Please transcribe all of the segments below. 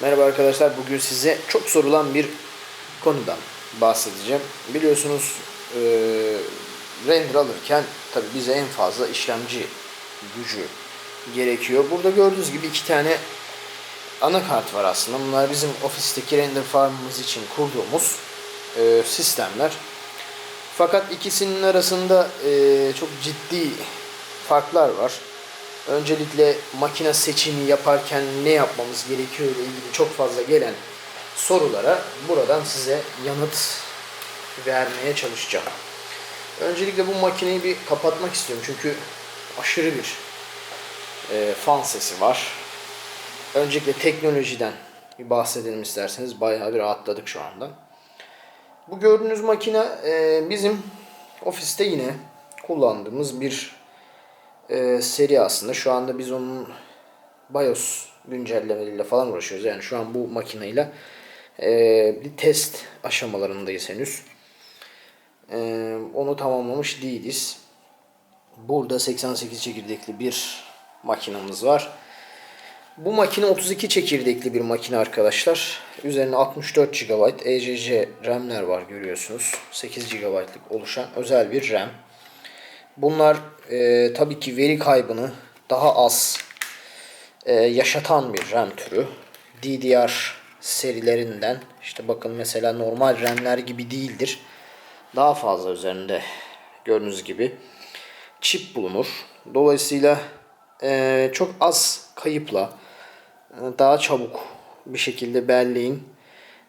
Merhaba arkadaşlar. Bugün size çok sorulan bir konudan bahsedeceğim. Biliyorsunuz eee, render alırken tabi bize en fazla işlemci gücü gerekiyor. Burada gördüğünüz gibi iki tane anakart var aslında. Bunlar bizim ofisteki render farmımız için kurduğumuz eee, sistemler. Fakat ikisinin arasında eee, çok ciddi farklar var. Öncelikle makine seçimi yaparken ne yapmamız gerekiyor ile ilgili çok fazla gelen sorulara buradan size yanıt vermeye çalışacağım. Öncelikle bu makineyi bir kapatmak istiyorum çünkü aşırı bir e, fan sesi var. Öncelikle teknolojiden bir bahsedelim isterseniz. Bayağı bir rahatladık şu anda. Bu gördüğünüz makine e, bizim ofiste yine kullandığımız bir e, seri aslında. Şu anda biz onun BIOS güncellemeleriyle falan uğraşıyoruz. Yani şu an bu makineyle e, bir test aşamalarındayız henüz. E, onu tamamlamış değiliz. Burada 88 çekirdekli bir makinamız var. Bu makine 32 çekirdekli bir makine arkadaşlar. Üzerine 64 GB ECC RAM'ler var görüyorsunuz. 8 GB'lık oluşan özel bir RAM. Bunlar e, tabii ki veri kaybını daha az e, yaşatan bir RAM türü. DDR serilerinden işte bakın mesela normal RAM'ler gibi değildir. Daha fazla üzerinde gördüğünüz gibi çip bulunur. Dolayısıyla e, çok az kayıpla e, daha çabuk bir şekilde belleğin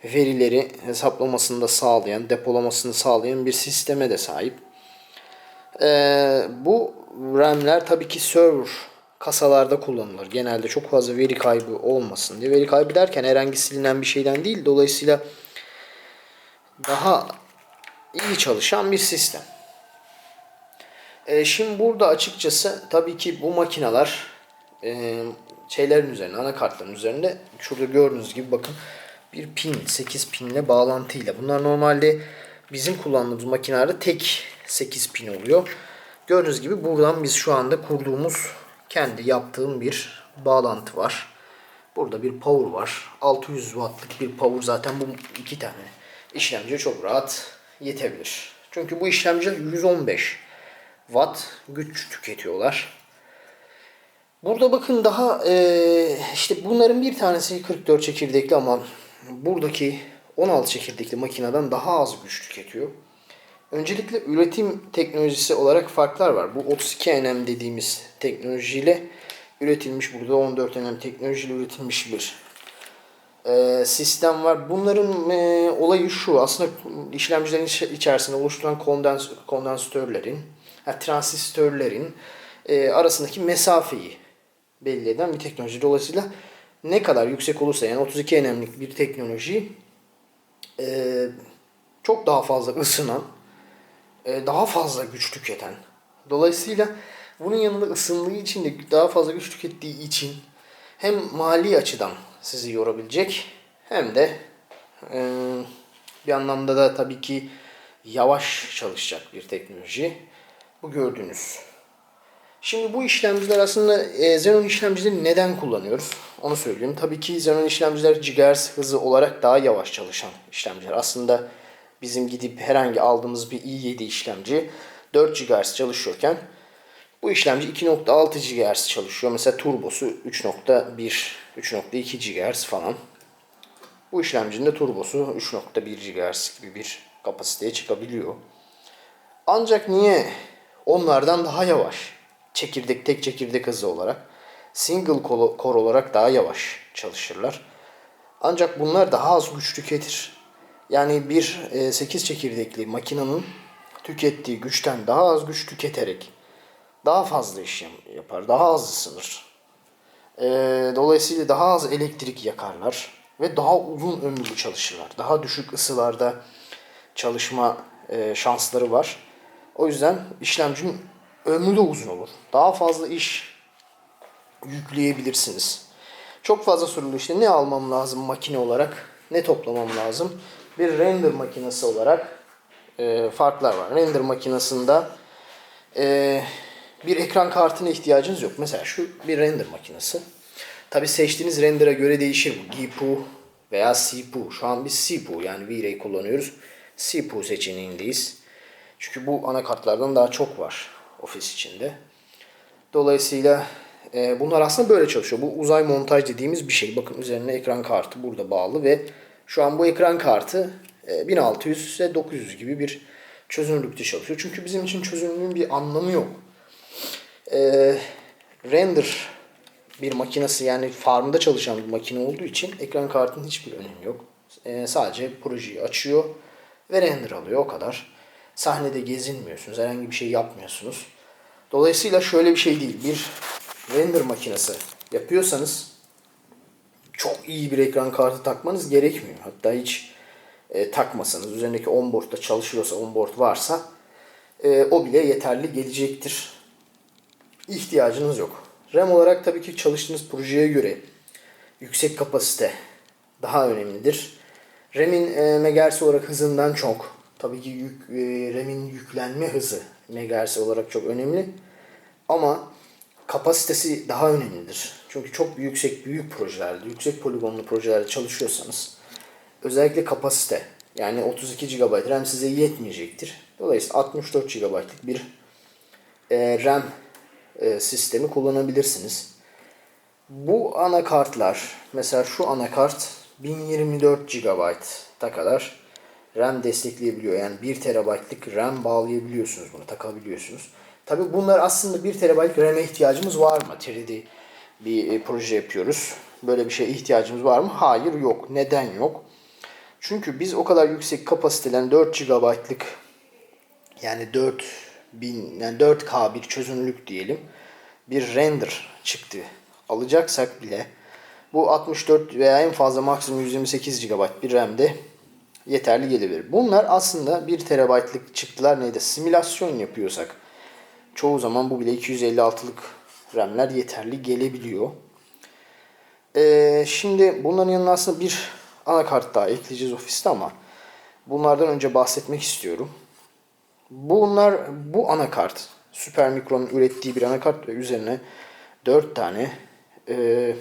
verileri hesaplamasını da sağlayan, depolamasını sağlayan bir sisteme de sahip. Ee, bu RAM'ler tabii ki server kasalarda kullanılır. Genelde çok fazla veri kaybı olmasın diye. Veri kaybı derken herhangi silinen bir şeyden değil. Dolayısıyla daha iyi çalışan bir sistem. Ee, şimdi burada açıkçası tabii ki bu makineler e, şeylerin üzerinde, anakartların üzerinde şurada gördüğünüz gibi bakın bir pin, 8 pinle bağlantıyla. Bunlar normalde bizim kullandığımız makinelerde tek 8 pin oluyor. Gördüğünüz gibi buradan biz şu anda kurduğumuz kendi yaptığım bir bağlantı var. Burada bir power var. 600 wattlık bir power zaten bu iki tane işlemci çok rahat yetebilir. Çünkü bu işlemciler 115 watt güç tüketiyorlar. Burada bakın daha e, işte bunların bir tanesi 44 çekirdekli ama buradaki 16 çekirdekli makineden daha az güç tüketiyor. Öncelikle üretim teknolojisi olarak farklar var. Bu 32 nm dediğimiz teknolojiyle üretilmiş burada 14 nm teknolojiyle üretilmiş bir e, sistem var. Bunların e, olayı şu aslında işlemcilerin iç- içerisinde oluşturulan kondens kondansatörlerin, yani transistörlerin e, arasındaki mesafeyi belli eden bir teknoloji. Dolayısıyla ne kadar yüksek olursa yani 32 nm'lik bir teknoloji çok daha fazla ısınan, e, daha fazla güç tüketen. Dolayısıyla bunun yanında ısındığı için de daha fazla güç tükettiği için hem mali açıdan sizi yorabilecek hem de e, bir anlamda da tabii ki yavaş çalışacak bir teknoloji. Bu gördüğünüz. Şimdi bu işlemciler aslında e, Xenon işlemcileri neden kullanıyoruz? Onu söyleyeyim. Tabii ki Xenon işlemciler GHz hızı olarak daha yavaş çalışan işlemciler. Aslında bizim gidip herhangi aldığımız bir i7 işlemci 4 GHz çalışıyorken bu işlemci 2.6 GHz çalışıyor. Mesela turbosu 3.1, 3.2 GHz falan. Bu işlemcinin de turbosu 3.1 GHz gibi bir kapasiteye çıkabiliyor. Ancak niye onlardan daha yavaş? Çekirdek tek çekirdek hızı olarak single core olarak daha yavaş çalışırlar. Ancak bunlar daha az güç tüketir. Yani bir e, 8 çekirdekli makinenin tükettiği güçten daha az güç tüketerek daha fazla işlem yapar, daha az ısınır. E, dolayısıyla daha az elektrik yakarlar ve daha uzun ömürlü çalışırlar. Daha düşük ısılarda çalışma e, şansları var. O yüzden işlemcinin ömrü de uzun olur. Daha fazla iş yükleyebilirsiniz. Çok fazla sorulu işte ne almam lazım makine olarak, ne toplamam lazım. Bir render makinesi olarak e, farklar var. Render makinesinde e, bir ekran kartına ihtiyacınız yok. Mesela şu bir render makinesi. Tabi seçtiğiniz render'a göre değişir bu. GPU veya CPU. Şu an biz CPU yani V-Ray kullanıyoruz. CPU seçeneğindeyiz. Çünkü bu anakartlardan daha çok var ofis içinde. Dolayısıyla e, bunlar aslında böyle çalışıyor. Bu uzay montaj dediğimiz bir şey. Bakın üzerine ekran kartı burada bağlı ve şu an bu ekran kartı e, 1600 ise 900 gibi bir çözünürlükte çalışıyor. Çünkü bizim için çözünürlüğün bir anlamı yok. E, render bir makinesi yani farmda çalışan bir makine olduğu için ekran kartının hiçbir önemi yok. E, sadece projeyi açıyor ve render alıyor o kadar. Sahnede gezinmiyorsunuz, herhangi bir şey yapmıyorsunuz. Dolayısıyla şöyle bir şey değil. Bir render makinesi yapıyorsanız çok iyi bir ekran kartı takmanız gerekmiyor. Hatta hiç e, takmasanız, üzerindeki onboard'da çalışıyorsa, onboard varsa e, o bile yeterli gelecektir. İhtiyacınız yok. RAM olarak tabii ki çalıştığınız projeye göre yüksek kapasite daha önemlidir. RAM'in e, megahertz olarak hızından çok, tabii ki yük, e, RAM'in yüklenme hızı megahertz olarak çok önemli. Ama kapasitesi daha önemlidir. Çünkü çok yüksek büyük projelerde, yüksek poligonlu projelerde çalışıyorsanız özellikle kapasite yani 32 GB RAM size yetmeyecektir. Dolayısıyla 64 GB'lık bir e, RAM e, sistemi kullanabilirsiniz. Bu anakartlar mesela şu anakart 1024 GB'a kadar RAM destekleyebiliyor. Yani 1 TB'lık RAM bağlayabiliyorsunuz bunu, takabiliyorsunuz. Tabi bunlar aslında 1 TB'lık RAM'e ihtiyacımız var mı? 3D bir e, proje yapıyoruz. Böyle bir şeye ihtiyacımız var mı? Hayır yok. Neden yok? Çünkü biz o kadar yüksek kapasiteden 4 GB'lık yani 4000 yani 4K bir çözünürlük diyelim. Bir render çıktı alacaksak bile bu 64 veya en fazla maksimum 128 GB bir RAM'de yeterli gelebilir. Bunlar aslında 1 TB'lık çıktılar neydi? Simülasyon yapıyorsak çoğu zaman bu bile 256'lık RAM'ler yeterli gelebiliyor. Ee, şimdi bunların yanına aslında bir anakart daha ekleyeceğiz ofiste ama bunlardan önce bahsetmek istiyorum. Bunlar bu anakart Supermicro'nun ürettiği bir anakart ve üzerine 4 tane e,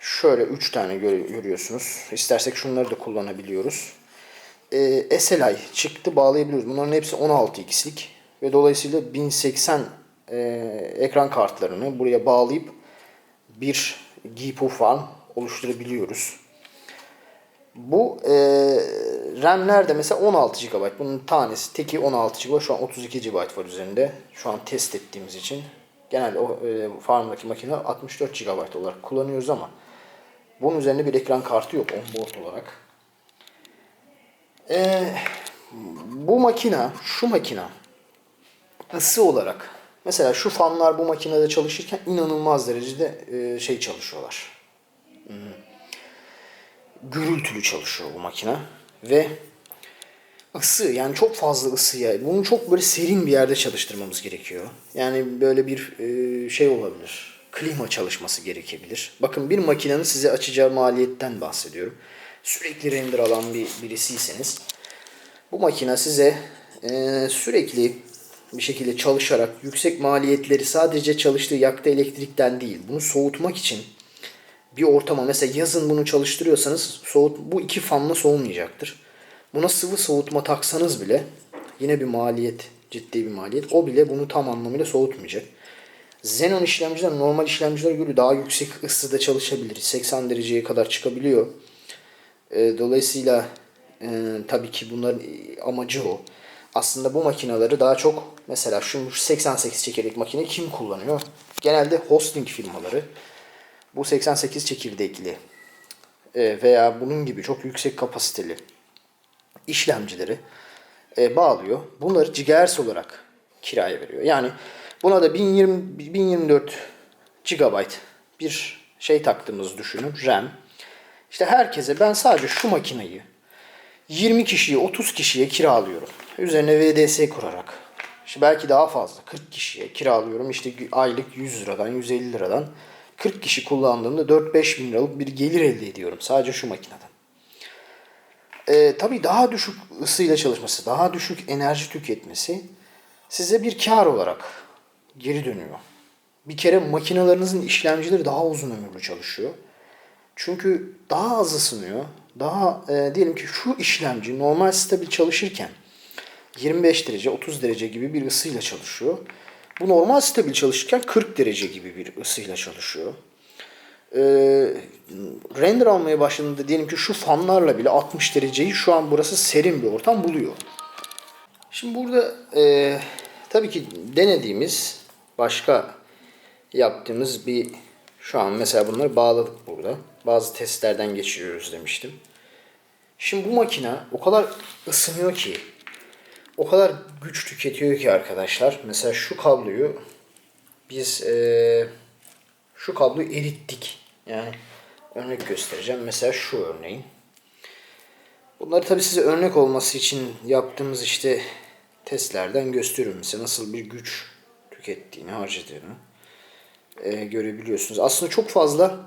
şöyle 3 tane görüyorsunuz. İstersek şunları da kullanabiliyoruz. E, SLI çıktı bağlayabiliyoruz. Bunların hepsi 16 x'lik ve dolayısıyla 1080 e, ekran kartlarını buraya bağlayıp bir GPU farm oluşturabiliyoruz. Bu e, RAM'ler de mesela 16 GB. Bunun tanesi teki 16 GB. Şu an 32 GB var üzerinde. Şu an test ettiğimiz için. Genelde o e, farmdaki makine 64 GB olarak kullanıyoruz ama bunun üzerinde bir ekran kartı yok onboard olarak. E, bu makina, şu makina ısı olarak mesela şu fanlar bu makinede çalışırken inanılmaz derecede e, şey çalışıyorlar. Gürültülü çalışıyor bu makine. Ve ısı yani çok fazla ısıya bunu çok böyle serin bir yerde çalıştırmamız gerekiyor. Yani böyle bir e, şey olabilir. Klima çalışması gerekebilir. Bakın bir makinenin size açacağı maliyetten bahsediyorum. Sürekli render alan bir birisiyseniz bu makine size e, sürekli bir şekilde çalışarak yüksek maliyetleri sadece çalıştığı yaktığı elektrikten değil bunu soğutmak için bir ortama mesela yazın bunu çalıştırıyorsanız soğut bu iki fanla soğumayacaktır. Buna sıvı soğutma taksanız bile yine bir maliyet, ciddi bir maliyet. O bile bunu tam anlamıyla soğutmayacak. Xenon işlemciler normal işlemcilere göre daha yüksek ısıda çalışabilir. 80 dereceye kadar çıkabiliyor. E, dolayısıyla e, tabii ki bunların amacı o. Aslında bu makineleri daha çok mesela şu 88 çekirdek makine kim kullanıyor? Genelde hosting firmaları bu 88 çekirdekli e, veya bunun gibi çok yüksek kapasiteli işlemcileri e, bağlıyor. Bunları gigahertz olarak kiraya veriyor. Yani buna da 1020, 1024 GB bir şey taktığımızı düşünün. RAM. İşte herkese ben sadece şu makineyi 20 kişiye 30 kişiye kiralıyorum. Üzerine VDS kurarak. İşte belki daha fazla 40 kişiye kiralıyorum. İşte aylık 100 liradan 150 liradan 40 kişi kullandığımda 4-5 bin liralık bir gelir elde ediyorum sadece şu makineden. Ee, tabii daha düşük ısıyla çalışması, daha düşük enerji tüketmesi size bir kar olarak geri dönüyor. Bir kere makinalarınızın işlemcileri daha uzun ömürlü çalışıyor. Çünkü daha az ısınıyor. Daha e, diyelim ki şu işlemci normal stabil çalışırken 25 derece 30 derece gibi bir ısıyla çalışıyor. Bu normal stabil çalışırken 40 derece gibi bir ısıyla çalışıyor. Ee, render almaya başladığında diyelim ki şu fanlarla bile 60 dereceyi şu an burası serin bir ortam buluyor. Şimdi burada e, tabii ki denediğimiz başka yaptığımız bir şu an mesela bunları bağladık burada. Bazı testlerden geçiriyoruz demiştim. Şimdi bu makine o kadar ısınıyor ki o kadar güç tüketiyor ki arkadaşlar. Mesela şu kabloyu biz e, şu kabloyu erittik. Yani örnek göstereceğim. Mesela şu örneğin. Bunları tabii size örnek olması için yaptığımız işte testlerden gösteriyorum. Mesela nasıl bir güç tükettiğini, harcadığını e, görebiliyorsunuz. Aslında çok fazla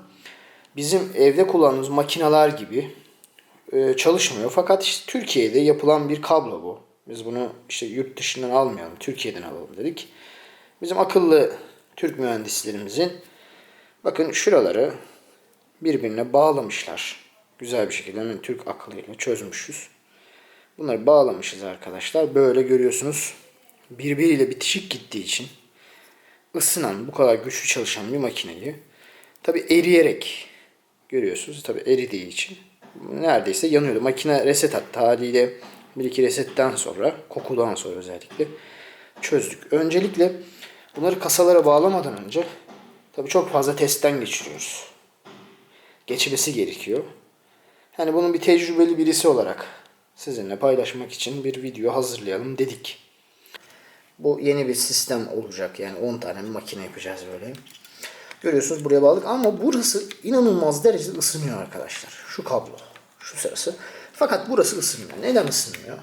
bizim evde kullandığımız makineler gibi e, çalışmıyor. Fakat işte Türkiye'de yapılan bir kablo bu. Biz bunu işte yurt dışından almayalım, Türkiye'den alalım dedik. Bizim akıllı Türk mühendislerimizin bakın şuraları birbirine bağlamışlar. Güzel bir şekilde hemen Türk akıllıyla çözmüşüz. Bunları bağlamışız arkadaşlar. Böyle görüyorsunuz. Birbiriyle bitişik gittiği için ısınan, bu kadar güçlü çalışan bir makineyi tabi eriyerek görüyorsunuz. Tabi eridiği için neredeyse yanıyordu. Makine reset attı haliyle bir iki resetten sonra, kokudan sonra özellikle çözdük. Öncelikle bunları kasalara bağlamadan önce tabi çok fazla testten geçiriyoruz. Geçmesi gerekiyor. Hani bunun bir tecrübeli birisi olarak sizinle paylaşmak için bir video hazırlayalım dedik. Bu yeni bir sistem olacak. Yani 10 tane makine yapacağız böyle. Görüyorsunuz buraya bağladık ama burası inanılmaz derecede ısınıyor arkadaşlar. Şu kablo. Şu sırası. Fakat burası ısınmıyor. Neden ısınmıyor?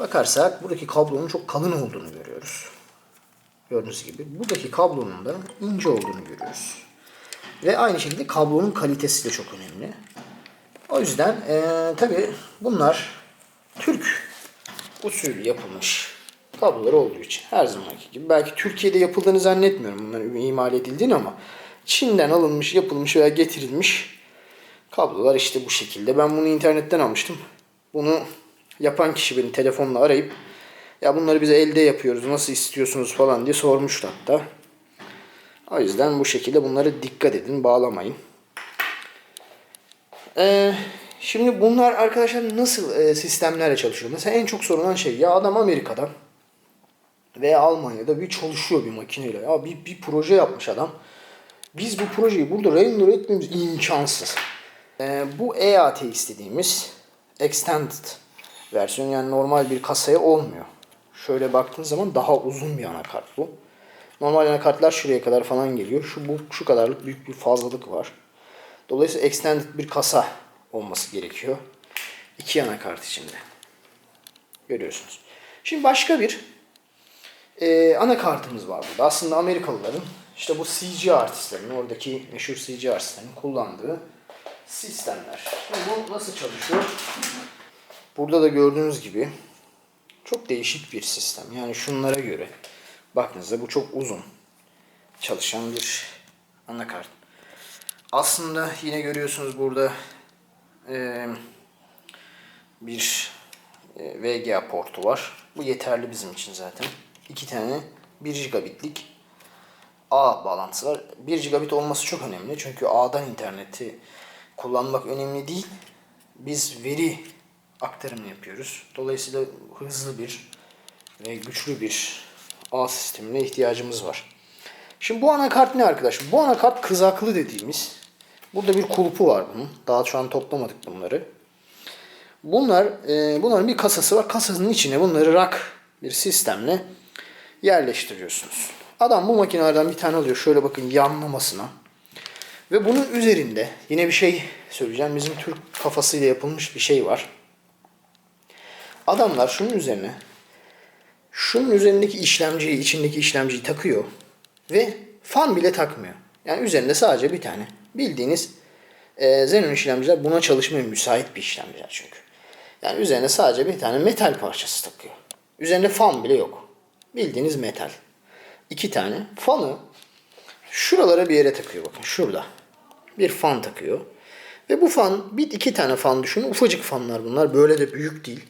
Bakarsak buradaki kablonun çok kalın olduğunu görüyoruz. Gördüğünüz gibi. Buradaki kablonun da ince olduğunu görüyoruz. Ve aynı şekilde kablonun kalitesi de çok önemli. O yüzden e, tabi bunlar Türk usulü yapılmış kablolar olduğu için her zamanki gibi. Belki Türkiye'de yapıldığını zannetmiyorum bunların imal edildiğini ama Çin'den alınmış, yapılmış veya getirilmiş kablolar işte bu şekilde. Ben bunu internetten almıştım. Bunu yapan kişi beni telefonla arayıp ya bunları bize elde yapıyoruz nasıl istiyorsunuz falan diye sormuştu hatta. O yüzden bu şekilde bunları dikkat edin, bağlamayın. Ee, şimdi bunlar arkadaşlar nasıl e, sistemlerle çalışıyor? Mesela en çok sorulan şey ya adam Amerika'dan veya Almanya'da bir çalışıyor bir makineyle. Ya bir, bir proje yapmış adam. Biz bu projeyi burada render etmemiz imkansız. Ee, bu EAT istediğimiz Extended versiyon yani normal bir kasaya olmuyor. Şöyle baktığın zaman daha uzun bir anakart bu. Normal anakartlar şuraya kadar falan geliyor. Şu bu şu kadarlık büyük bir fazlalık var. Dolayısıyla extended bir kasa olması gerekiyor. İki anakart içinde. Görüyorsunuz. Şimdi başka bir e, anakartımız var burada. Aslında Amerikalıların işte bu CG artistlerin oradaki meşhur CG artistlerin kullandığı sistemler. Bu nasıl çalışıyor? Burada da gördüğünüz gibi çok değişik bir sistem. Yani şunlara göre baktığınızda bu çok uzun çalışan bir anakart. Aslında yine görüyorsunuz burada e, bir e, VGA portu var. Bu yeterli bizim için zaten. İki tane 1 gigabitlik ağ bağlantısı var. 1 gigabit olması çok önemli. Çünkü ağdan interneti kullanmak önemli değil. Biz veri aktarımı yapıyoruz. Dolayısıyla hızlı bir ve güçlü bir ağ sistemine ihtiyacımız var. Şimdi bu anakart ne arkadaşlar? Bu anakart kızaklı dediğimiz. Burada bir kulpu var bunun. Daha şu an toplamadık bunları. Bunlar, e, bunların bir kasası var. Kasasının içine bunları rak bir sistemle yerleştiriyorsunuz. Adam bu makinelerden bir tane alıyor. Şöyle bakın yanlamasına. Ve bunun üzerinde yine bir şey söyleyeceğim. Bizim Türk kafasıyla yapılmış bir şey var. Adamlar şunun üzerine şunun üzerindeki işlemciyi, içindeki işlemciyi takıyor ve fan bile takmıyor. Yani üzerinde sadece bir tane. Bildiğiniz e, Xenon işlemciler buna çalışmaya müsait bir işlemciler çünkü. Yani üzerine sadece bir tane metal parçası takıyor. Üzerinde fan bile yok. Bildiğiniz metal. İki tane fanı şuralara bir yere takıyor bakın şurada. Bir fan takıyor. Ve bu fan bir iki tane fan düşünün. Ufacık fanlar bunlar. Böyle de büyük değil.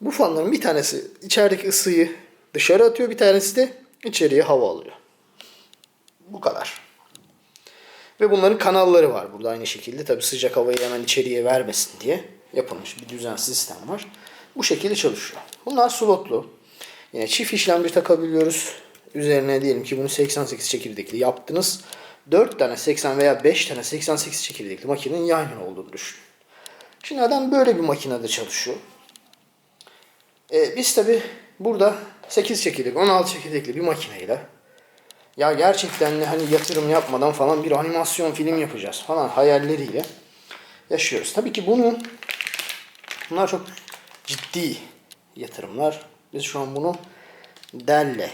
Bu fanların bir tanesi içerideki ısıyı dışarı atıyor. Bir tanesi de içeriye hava alıyor. Bu kadar. Ve bunların kanalları var burada aynı şekilde. Tabi sıcak havayı hemen içeriye vermesin diye yapılmış bir düzen sistem var. Bu şekilde çalışıyor. Bunlar slotlu. Yine çift işlemci takabiliyoruz. Üzerine diyelim ki bunu 88 çekirdekli yaptınız. 4 tane 80 veya 5 tane 88 çekirdekli makinenin yan yana olduğunu düşünün. Şimdi adam böyle bir makinede çalışıyor. Ee, biz tabi burada 8 çekirdek, 16 çekirdekli bir makineyle ya gerçekten de hani yatırım yapmadan falan bir animasyon film yapacağız falan hayalleriyle yaşıyoruz. Tabii ki bunu bunlar çok ciddi yatırımlar. Biz şu an bunu Dell'le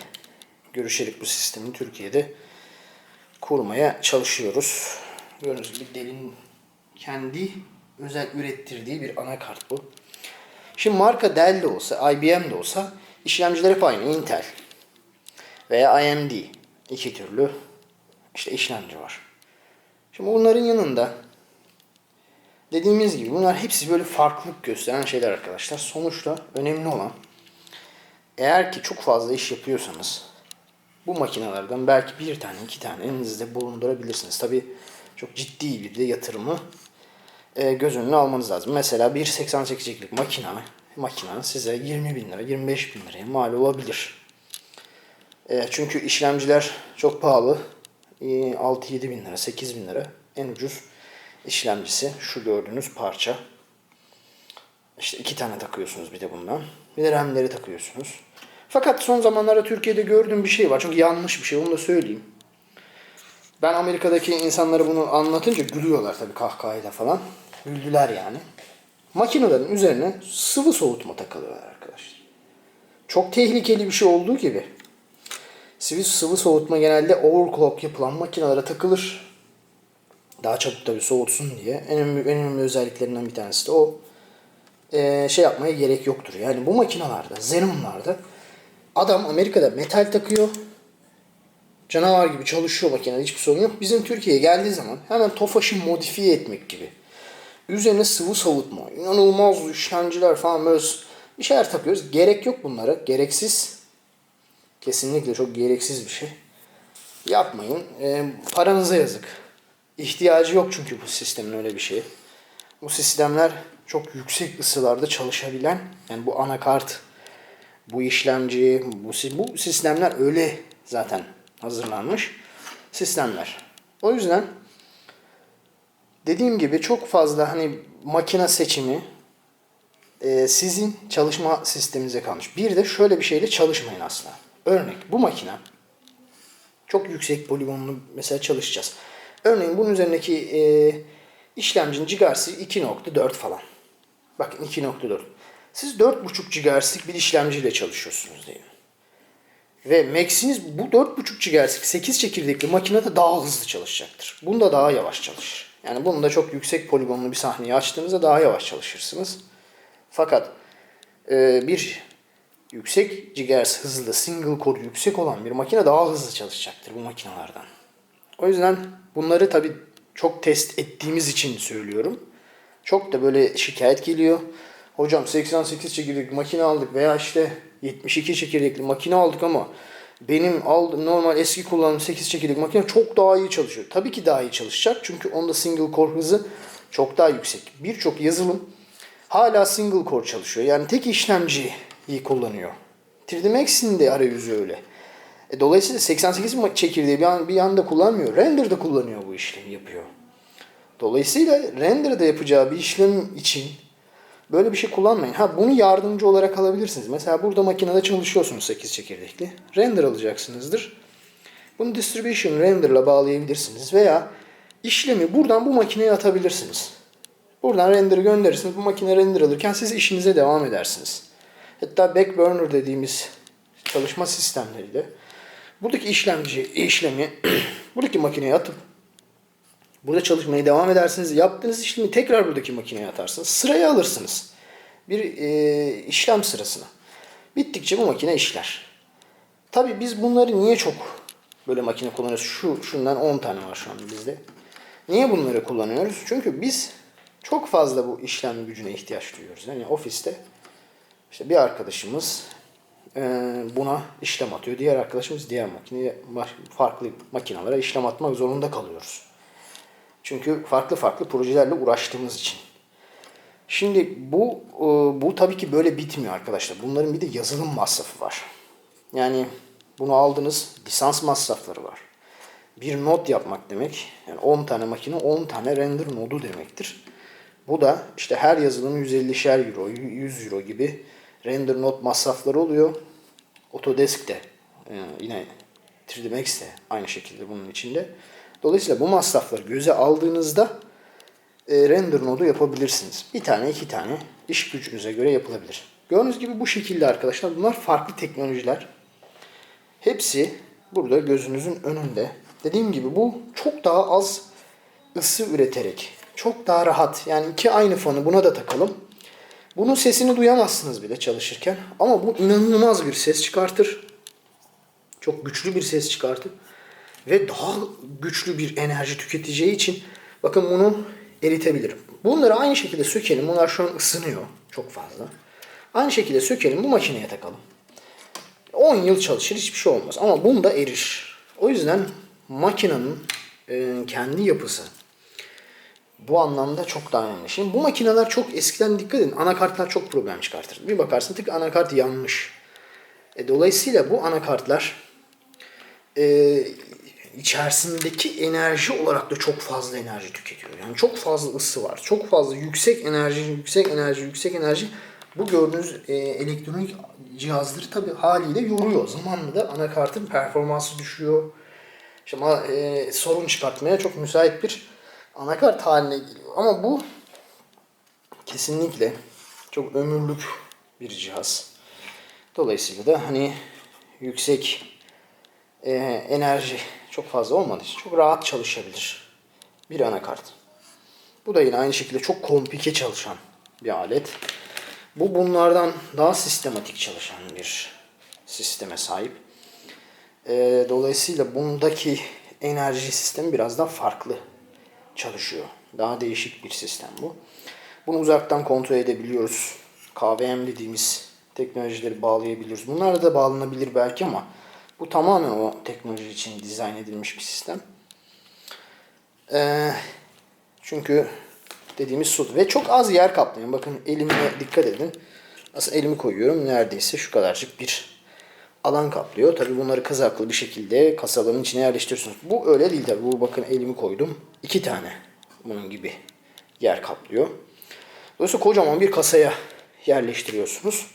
görüşerek bu sistemi Türkiye'de kurmaya çalışıyoruz. Gördüğünüz gibi Dell'in kendi özel ürettirdiği bir anakart bu. Şimdi marka Dell de olsa, IBM de olsa işlemciler hep aynı. Intel veya AMD. iki türlü işte işlemci var. Şimdi bunların yanında dediğimiz gibi bunlar hepsi böyle farklılık gösteren şeyler arkadaşlar. Sonuçta önemli olan eğer ki çok fazla iş yapıyorsanız bu makinelerden belki bir tane iki tane elinizde bulundurabilirsiniz. Tabi çok ciddi bir de yatırımı e, göz önüne almanız lazım. Mesela bir 88'lik makine makine size 20 bin lira 25 bin liraya mal olabilir. E, çünkü işlemciler çok pahalı. E, 6-7 bin lira 8 bin lira en ucuz işlemcisi şu gördüğünüz parça. İşte iki tane takıyorsunuz bir de bundan. Bir de RAM'leri takıyorsunuz. Fakat son zamanlarda Türkiye'de gördüğüm bir şey var. Çok yanlış bir şey onu da söyleyeyim. Ben Amerika'daki insanlara bunu anlatınca gülüyorlar tabii kahkahayla falan. Güldüler yani. Makinelerin üzerine sıvı soğutma takılıyorlar arkadaşlar. Çok tehlikeli bir şey olduğu gibi. Sıvı, sıvı soğutma genelde overclock yapılan makinelere takılır. Daha çabuk tabii soğutsun diye. En önemli, en önemli özelliklerinden bir tanesi de o. Ee, şey yapmaya gerek yoktur. Yani bu makinalarda, Xenon'larda adam Amerika'da metal takıyor. Canavar gibi çalışıyor makinede hiçbir sorun yok. Bizim Türkiye'ye geldiği zaman hemen Tofaş'ı modifiye etmek gibi. Üzerine sıvı soğutma, inanılmaz işlemciler falan böyle bir şeyler takıyoruz. Gerek yok bunlara. Gereksiz. Kesinlikle çok gereksiz bir şey. Yapmayın. E, paranıza yazık. İhtiyacı yok çünkü bu sistemin öyle bir şey. Bu sistemler çok yüksek ısılarda çalışabilen, yani bu anakart, bu işlemci, bu, bu sistemler öyle zaten hazırlanmış sistemler. O yüzden dediğim gibi çok fazla hani makine seçimi e, sizin çalışma sisteminize kalmış. Bir de şöyle bir şeyle çalışmayın asla. Örnek bu makine çok yüksek poligonlu mesela çalışacağız. Örneğin bunun üzerindeki e, işlemcinin gigahertz'i 2.4 falan. Bakın 2.4. Siz 4.5 GHz'lik bir işlemciyle çalışıyorsunuz diyelim. Ve Max'iniz bu 4.5 GHz'lik 8 çekirdekli makinede daha hızlı çalışacaktır. Bunda daha yavaş çalışır. Yani bunda çok yüksek poligonlu bir sahneyi açtığınızda daha yavaş çalışırsınız. Fakat e, bir yüksek GHz hızlı single core yüksek olan bir makine daha hızlı çalışacaktır bu makinelerden. O yüzden bunları tabi çok test ettiğimiz için söylüyorum. Çok da böyle şikayet geliyor. Hocam 88 çekirdekli makine aldık veya işte 72 çekirdekli makine aldık ama benim aldığım normal eski kullandığım 8 çekirdek makine çok daha iyi çalışıyor. Tabii ki daha iyi çalışacak çünkü onda single core hızı çok daha yüksek. Birçok yazılım hala single core çalışıyor. Yani tek işlemciyi kullanıyor. 3D Max'in de arayüzü öyle. E, dolayısıyla 88 çekirdeği bir, an, bir anda kullanmıyor. Render'da kullanıyor bu işlemi yapıyor. Dolayısıyla render'da yapacağı bir işlem için böyle bir şey kullanmayın. Ha bunu yardımcı olarak alabilirsiniz. Mesela burada makinede çalışıyorsunuz 8 çekirdekli. Render alacaksınızdır. Bunu distribution render'la bağlayabilirsiniz veya işlemi buradan bu makineye atabilirsiniz. Buradan render'ı gönderirsiniz. Bu makine render alırken siz işinize devam edersiniz. Hatta backburner dediğimiz çalışma sistemleriyle buradaki işlemci işlemi buradaki makineye atıp burada çalışmaya devam edersiniz. Yaptığınız işlemi tekrar buradaki makineye atarsınız. Sıraya alırsınız. Bir e, işlem sırasına. Bittikçe bu makine işler. Tabi biz bunları niye çok böyle makine kullanıyoruz. Şu şundan 10 tane var şu an bizde. Niye bunları kullanıyoruz? Çünkü biz çok fazla bu işlem gücüne ihtiyaç duyuyoruz. Yani ofiste işte bir arkadaşımız e, buna işlem atıyor. Diğer arkadaşımız diğer makineye farklı makinalara işlem atmak zorunda kalıyoruz. Çünkü farklı farklı projelerle uğraştığımız için. Şimdi bu e, bu tabii ki böyle bitmiyor arkadaşlar. Bunların bir de yazılım masrafı var. Yani bunu aldınız lisans masrafları var. Bir not yapmak demek yani 10 tane makine 10 tane render nodu demektir. Bu da işte her yazılım 150'şer euro, 100 euro gibi render not masrafları oluyor. Autodesk de e, yine 3D Max de aynı şekilde bunun içinde. Dolayısıyla bu masrafları göze aldığınızda e, render nodu yapabilirsiniz. Bir tane iki tane iş gücünüze göre yapılabilir. Gördüğünüz gibi bu şekilde arkadaşlar bunlar farklı teknolojiler. Hepsi burada gözünüzün önünde. Dediğim gibi bu çok daha az ısı üreterek çok daha rahat. Yani iki aynı fanı buna da takalım. Bunun sesini duyamazsınız bile çalışırken. Ama bu inanılmaz bir ses çıkartır. Çok güçlü bir ses çıkartır. Ve daha güçlü bir enerji tüketeceği için bakın bunu eritebilirim. Bunları aynı şekilde sökelim. Bunlar şu an ısınıyor çok fazla. Aynı şekilde sökelim bu makineye takalım. 10 yıl çalışır hiçbir şey olmaz. Ama bunda erir. O yüzden makinenin e, kendi yapısı bu anlamda çok daha önemli. Şimdi bu makineler çok eskiden dikkat edin. Anakartlar çok problem çıkartır. Bir bakarsın tık anakart yanmış. E, dolayısıyla bu anakartlar e, içerisindeki enerji olarak da çok fazla enerji tüketiyor. Yani çok fazla ısı var. Çok fazla yüksek enerji, yüksek enerji, yüksek enerji. Bu gördüğünüz e, elektronik cihazları tabi haliyle yoruyor. Zamanla da anakartın performansı düşüyor. İşte e, sorun çıkartmaya çok müsait bir anakart haline geliyor. Ama bu kesinlikle çok ömürlük bir cihaz. Dolayısıyla da hani yüksek e, enerji çok fazla olmadığı için çok rahat çalışabilir bir anakart. Bu da yine aynı şekilde çok komplike çalışan bir alet. Bu bunlardan daha sistematik çalışan bir sisteme sahip. E, dolayısıyla bundaki enerji sistemi biraz daha farklı çalışıyor. Daha değişik bir sistem bu. Bunu uzaktan kontrol edebiliyoruz. KVM dediğimiz teknolojileri bağlayabiliyoruz. Bunlar da bağlanabilir belki ama bu tamamen o teknoloji için dizayn edilmiş bir sistem. Ee, çünkü dediğimiz su ve çok az yer kaplayan. Bakın elimle dikkat edin. Aslında elimi koyuyorum. Neredeyse şu kadarcık bir alan kaplıyor. Tabi bunları kızaklı bir şekilde kasaların içine yerleştiriyorsunuz. Bu öyle değil tabi. Bu bakın elimi koydum. iki tane bunun gibi yer kaplıyor. Dolayısıyla kocaman bir kasaya yerleştiriyorsunuz.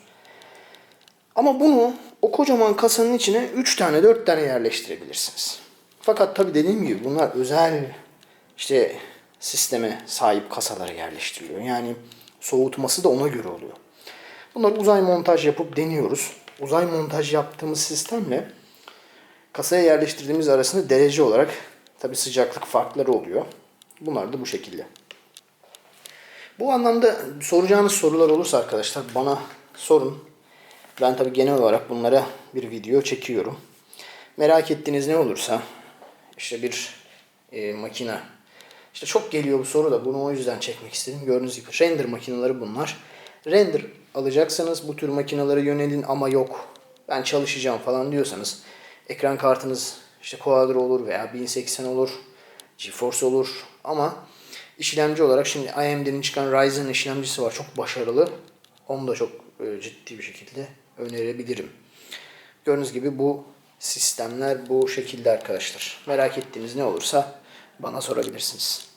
Ama bunu o kocaman kasanın içine 3 tane 4 tane yerleştirebilirsiniz. Fakat tabi dediğim gibi bunlar özel işte sisteme sahip kasalara yerleştiriliyor. Yani soğutması da ona göre oluyor. Bunları uzay montaj yapıp deniyoruz. Uzay montaj yaptığımız sistemle kasaya yerleştirdiğimiz arasında derece olarak tabi sıcaklık farkları oluyor. Bunlar da bu şekilde. Bu anlamda soracağınız sorular olursa arkadaşlar bana sorun. Ben tabi genel olarak bunlara bir video çekiyorum. Merak ettiğiniz ne olursa işte bir e, makine. İşte çok geliyor bu soru da bunu o yüzden çekmek istedim. Gördüğünüz gibi render makineleri bunlar. Render alacaksanız bu tür makinelere yönelin ama yok ben çalışacağım falan diyorsanız ekran kartınız işte Quadro olur veya 1080 olur, GeForce olur ama işlemci olarak şimdi AMD'nin çıkan Ryzen işlemcisi var çok başarılı. Onu da çok e, ciddi bir şekilde önerebilirim. Gördüğünüz gibi bu sistemler bu şekilde arkadaşlar. Merak ettiğiniz ne olursa bana sorabilirsiniz.